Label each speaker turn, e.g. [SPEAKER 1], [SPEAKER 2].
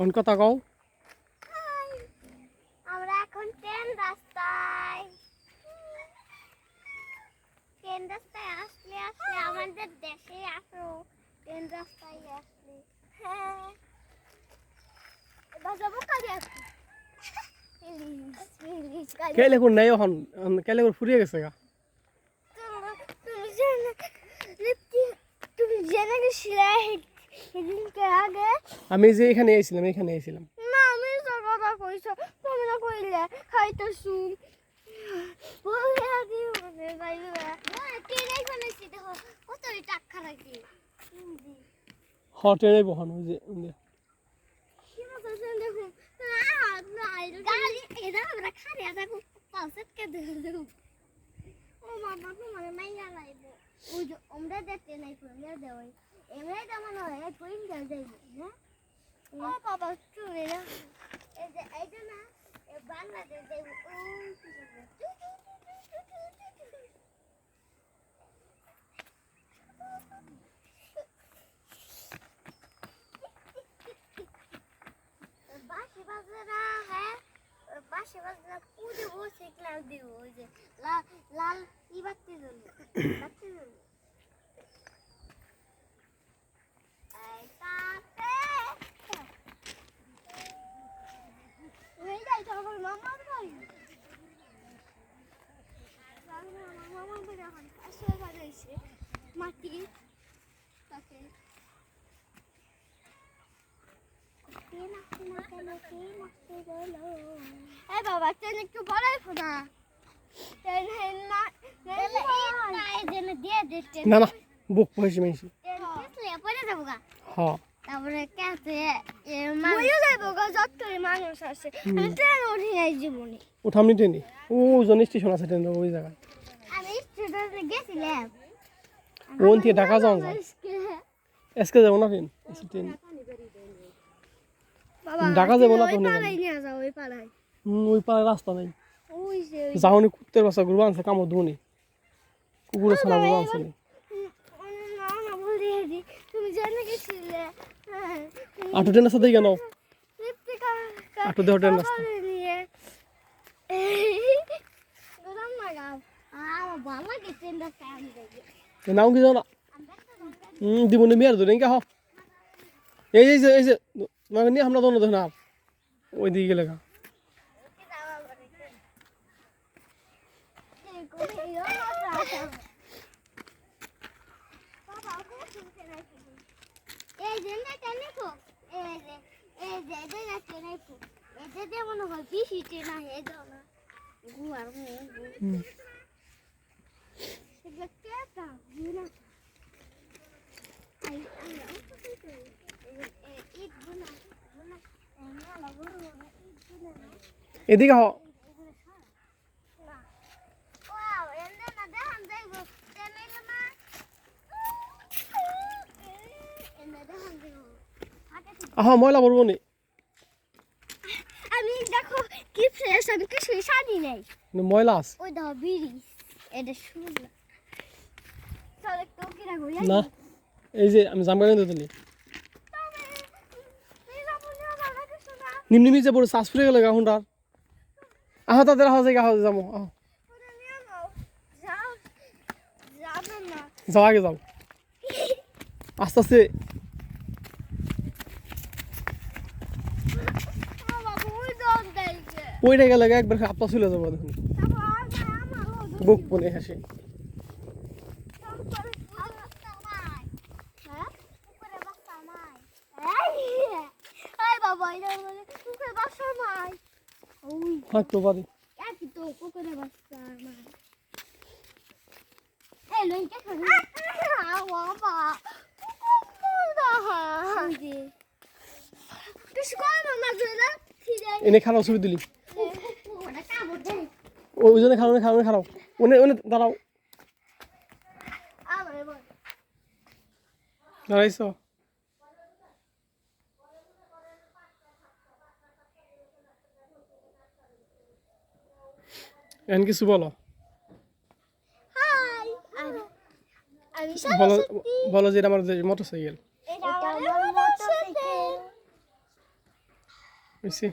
[SPEAKER 1] On কথা কও।
[SPEAKER 2] আমরা এখন ট্রেন রাস্তায়। ট্রেন রাস্তায় আসলে আসলে আমাদের দেশে আসো ট্রেন রাস্তায় আসলে। হ্যাঁ। এবার যাব কাজে আসি প্লিজ প্লিজ কাজে।
[SPEAKER 1] কেলে কোন নাই এখন? কেলে কোন ফুরিয়ে গেছে গা?
[SPEAKER 2] তুমি জেনে তুমি জেনে গেছিলে সে- সেদিনকে আগে
[SPEAKER 1] আমি যে এখানে এসেছিলাম এখানে এসেছিলাম।
[SPEAKER 2] না আমি তো কথা কইছো তুমি না কইলে খাইতে শুন। বলে আদি মনে যাইবে না। টেনে কোনেছি দেখো কত টাকা রাখি
[SPEAKER 1] হটেরে বহন যে
[SPEAKER 2] কি মতো দেখো। না না গালি এদা আমরা খালি আদা কো পাঁচত কে দেখো ও মামা তো মানে মাইয়া লাইব। ওই যে আমরা দেখতে নাই ফুলিয়া দেওই এমনি তো মনে হয় টুইন দেওয়া যাইবে হ্যাঁ ও বাবা চলে না এই যে এই যে না বাংলাদেশ যাইব ও বাসি বাজে না হ্যাঁ বাসি বাজে না পুজো বসে ক্লাস দিব ওই যে লাল লাল ই বাতি জ্বলবে বাতি জ্বলবে এই তাতে এই যাই তো আমার মামার বাড়ি আমার মামার বাড়ি এখন আসলে বাড়ি হয়েছে মাটি তাকে এই বাবা ট্রেন একটু বড়াই না
[SPEAKER 1] না না বুক পয়সা মেশি
[SPEAKER 2] ট্রেন পিছলে পড়ে যাব গা।
[SPEAKER 1] হ্যাঁ
[SPEAKER 2] তারপরে গা যত করে মানুষ আছে আমি ট্রেন উঠে যাই জীবনে
[SPEAKER 1] উঠামনি ট্রেনে? ও জন স্টেশন আছে ট্রেন ওই জায়গায়।
[SPEAKER 2] আমি স্টুডেন্টে গেছিলাম।
[SPEAKER 1] ওন থেকে ঢাকা যাওয়া যায় এসকে যাব না এসি ট্রেন। ঢাকা যাব না
[SPEAKER 2] ওই
[SPEAKER 1] তখন
[SPEAKER 2] পাড়ায় ওই পাড়ায়।
[SPEAKER 1] রাস্তা নাই। যাওনি কুত্তের বাসা গুরু আনছে কামড় দুনি কুকুরের ছানা গুরু আনছে
[SPEAKER 2] হ্যাঁ।
[SPEAKER 1] আটু ট্রেন রাস্তা দিয়ে কেন আটু দেহ ট্রেন রাস্তা নাও কি যাও না হুম দিব নি মেয়ের ধরে হ এই যে এই যে মানে নিয়ে আমরা দোনো দেখুন আর ওই দিকে গেলে
[SPEAKER 2] কো কো মনে হয় they will.
[SPEAKER 1] আহ ময়লা পড়ব নি
[SPEAKER 2] আমি দেখো কি ফ্রেশ আমি কিছু শাড়ি নেই
[SPEAKER 1] ময়লা আছে
[SPEAKER 2] ওই দেখো বিড়ি এটা শুনলা
[SPEAKER 1] না এই যে আমি জামা কিনতে দিলি নিম নিমি যে বড় শ্বাস ফুরে গেলে গা হুন্ডার আহ, তাদের আহ যে আহ যাব আহ। যাও আগে, যাও। আস্তে আস্তে। ওইটা গেলে একবার আপা চলে যাব, দেখুন। বুক বনে হাসি
[SPEAKER 2] বাবা এটা বলে কুকুরের বাসা নাই ওই
[SPEAKER 1] হাঁটতে পারি
[SPEAKER 2] একই তো কুকুরের বাচ্চা আমার। এই লইকে খাবি? বাবা। কিছু কর মামা জোলা ফিরে
[SPEAKER 1] এনে খারাপ ছবি দিলি।
[SPEAKER 2] ওটা কামড় দেয়।
[SPEAKER 1] ওই জন্য খারাপ খারাপ খারাপ ওনে ওনে দাঁড়াও। দাঁড়াইছ? এন কিছু বলো। বলো যে
[SPEAKER 2] এটা আমার মোটরসাইকেল
[SPEAKER 1] হয়েছে